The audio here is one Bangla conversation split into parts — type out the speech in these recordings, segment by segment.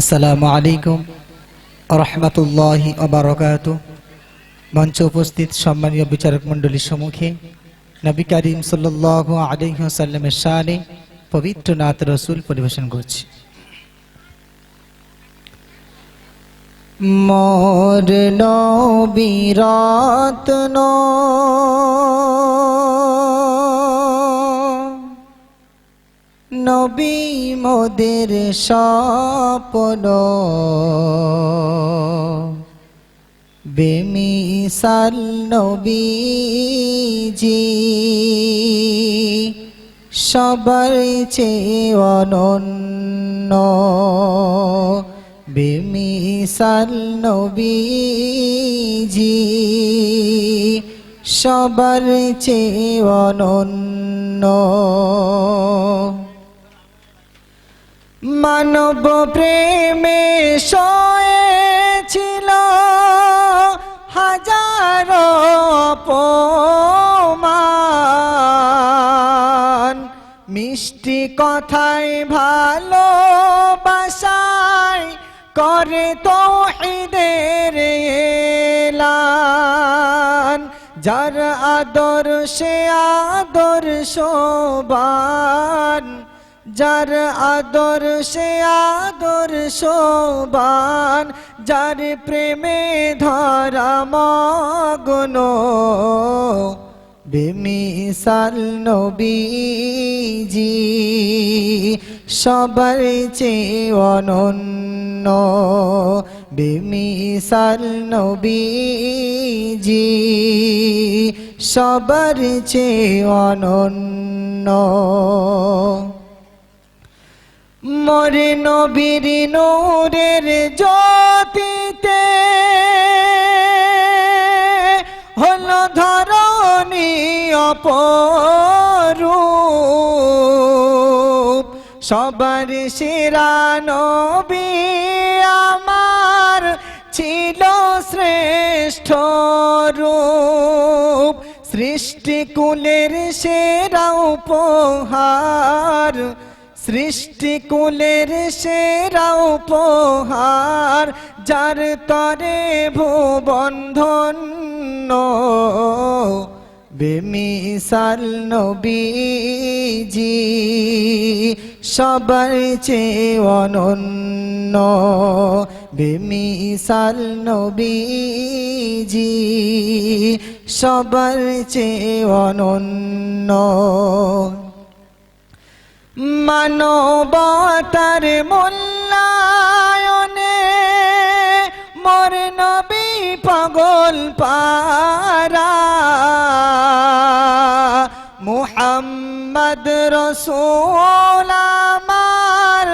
আসসালামু আলাইকুম রহমতুল্লাহ আবরকাত মঞ্চে উপস্থিত সম্মানীয় বিচারক মণ্ডলীর সম্মুখে নবী করিম সাল্লাহ আলহিহাসাল্লামের শানে পবিত্র নাথ রসুল পরিবেশন করছি। মোর নবীরত্ন নবী মোদের স্বপ্ন। বেমিসাল নবীজি সবার চেয়ে অনন্য। বেমিসাল নবীজি সবার চেয়ে অনন্য। মানব প্রেমে শয়েছিল হাজার অপমান। মিষ্টি কথায় ভালো বাসায় করে তো ঈদের যার আদর সে আদর শোবান। যার আদর সে আদর শোবান, যার প্রেমে ধরা মগ্ন। বেমিসাল নবীজি, সবার চেয়ে অনন্য। বেমিসাল নবীজি, সবার চেয়ে অনন্য। মরে নবীর নূরের জ্যোতিতে হলো ধরণী অপরূপ। সবার সেরা নবী আমার ছিল শ্রেষ্ঠ রূপ। সৃষ্টিকুলের সেরা উপহার সৃষ্টিকুলের সেরা উপহার, যার তরে ভুবন্ধন্য বেমিসাল নবীজি, সবার চেয়ে অনন্য বেমিসাল নবীজি, সবার চেয়ে অনন্য মানবতার মূল্যায়নে মোর নবী পাগল পারা। মুহাম্মদ রসুল আমার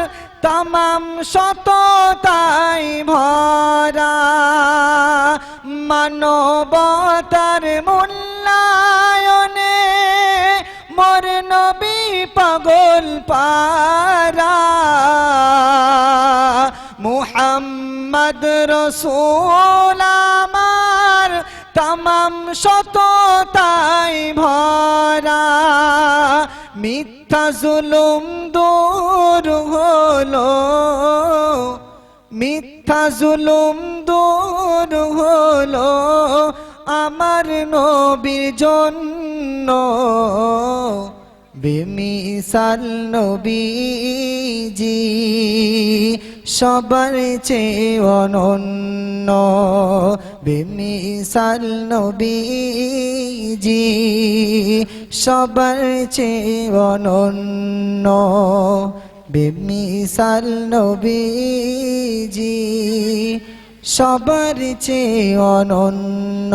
তমাম সততাই ভরা। মানবতার মূল্যায়নে পাগল পারা। মুহাম্মদ রসুল আমার তমাম সততাই ভরা। মিথ্যা জুলুম দূর হলো, মিথ্যা জুলুম দূর হলো আমার নবীর জন্য। বেমিসাল নবীজি, সবার চেয়ে অনন্য। বেমিসাল নবীজি, সবার চেয়ে অনন্য। বেমিসাল নবীজি, সবার চেয়ে অনন্য।